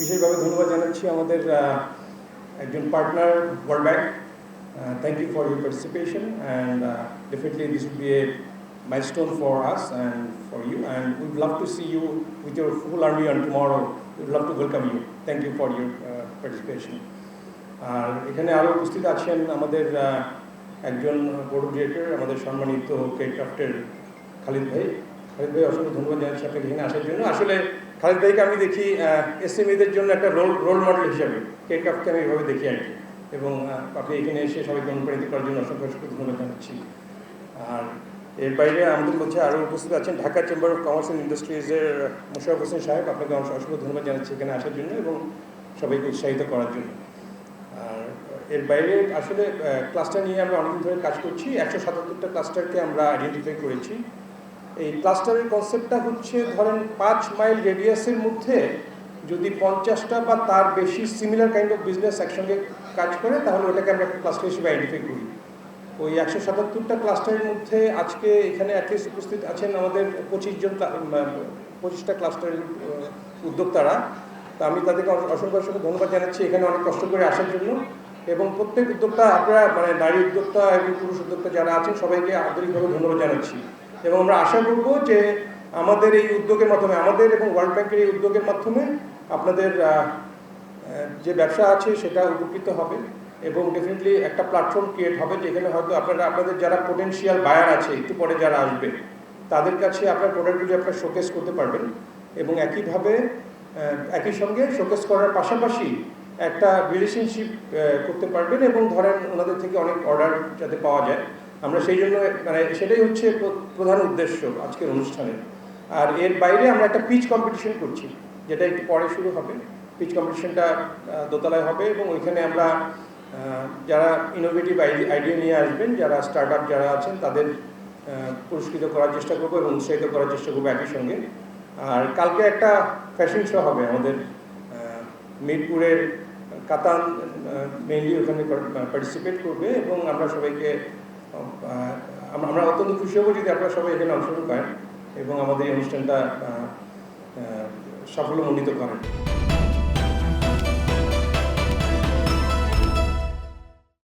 বিশেষভাবে ধন্যবাদ জানাচ্ছি আমাদের একজন partner world bank thank you for your participation and definitely this would be a for us and for you and we'd love to see you with your full army on tomorrow. We'd love to welcome you. Thank you for your uh, participation. আর এখানে আরও উপস্থিত আছেন আমাদের একজন board director আমাদের সম্মানিত কেটক্রাফটের খালিদ ভাই খালিদ ভাই অসংখ্য ধন্যবাদ জানাচ্ছি আপনাকে এখানে আসার জন্য আসলে খালিদ ভাইকে আমি দেখি এসএমইদের জন্য একটা রোল রোল মডেল হিসাবে কেটক্রাফটকে আমি এভাবে দেখি আর কি। এবং আপনি এখানে এসে সবাইকে অনুপ্রাণিত করার জন্য অসংখ্য অসংখ্য ধন্যবাদ জানাচ্ছি। আর এর বাইরে আমাদের মধ্যে আরও উপস্থিত আছেন Dhaka chamber of commerce and ইন্ডাস্ট্রিজের Mosharraf Hossain Saheb. আপনাকে অসংখ্য ধন্যবাদ জানাচ্ছি এখানে আসার জন্য এবং সবাইকে উৎসাহিত করার জন্য। আর এর বাইরে আসলে ক্লাস্টার নিয়ে আমরা অনেকদিন ধরে কাজ করছি। একশো সাতাত্তরটা ক্লাস্টারকে আমরা আইডেন্টিফাই করেছি। এই ক্লাস্টারের কনসেপ্টটা হচ্ছে, ধরেন পাঁচ মাইল রেডিয়াসের মধ্যে যদি পঞ্চাশটা বা তার বেশি সিমিলার কাইন্ড অফ বিজনেস একসঙ্গে কাজ করে, তাহলে ওটাকে আমরা একটা ক্লাস্টার হিসেবে আইডেন্টিফাই করি। ওই একশো সাতাত্তরটা ক্লাস্টারের মধ্যে আজকে এখানে অ্যাটলিস্ট উপস্থিত আছেন আমাদের পঁচিশ জন পঁচিশটা ক্লাস্টারের উদ্যোক্তারা। তা আমি তাদেরকে অসংখ্য অসংখ্য ধন্যবাদ জানাচ্ছি এখানে অনেক কষ্ট করে আসার জন্য। এবং প্রত্যেক উদ্যোক্তা, আপনারা মানে নারী উদ্যোক্তা এবং পুরুষ উদ্যোক্তা যারা আছেন, সবাইকে আন্তরিকভাবে ধন্যবাদ জানাচ্ছি। এবং আমরা আশা করব যে আমাদের এই উদ্যোগের মাধ্যমে, আমাদের এবং ওয়ার্ল্ড ব্যাংকের এই উদ্যোগের মাধ্যমে আপনাদের যে ব্যবসা আছে সেটা উপকৃত হবে এবং ডেফিনেটলি একটা প্ল্যাটফর্ম ক্রিয়েট হবে যেখানে হয়তো আপনারা, আপনাদের যারা পোটেনশিয়াল বায়ার আছে, একটু পরে যারা আসবে তাদের কাছে আপনার প্রোডাক্টগুলি আপনার শোকেস করতে পারবেন এবং একইভাবে একই সঙ্গে শোকেস করার পাশাপাশি একটা রিলেশনশিপ করতে পারবেন এবং ধরেন ওনাদের থেকে অনেক অর্ডার যাতে পাওয়া যায়। আমরা সেই জন্য মানে সেটাই হচ্ছে প্রধান উদ্দেশ্য আজকের অনুষ্ঠানের আর এর বাইরে আমরা একটা পিচ কম্পিটিশন করছি, যেটা একটু পরে শুরু হবে। পিচ কম্পিটিশনটা দোতলায় হবে এবং ওইখানে আমরা যারা ইনোভেটিভ আইডিয়া নিয়ে আসবেন, যারা স্টার্ট যারা আছেন, তাদের পুরস্কৃত করার চেষ্টা করব এবং উৎসাহিত করার চেষ্টা করব একই সঙ্গে। আর কালকে একটা ফ্যাশন শো হবে আমাদের মিরপুরের কাতান মেইনলি ওখানে পার্টিসিপেট করবে এবং আমরা সবাইকে আমরা অত্যন্ত খুশি হব যদি আপনারা সবাই এখানে অংশগ্রহণ করেন এবং আমাদের এই অনুষ্ঠানটা সাফল্যমণ্ডিত করেন।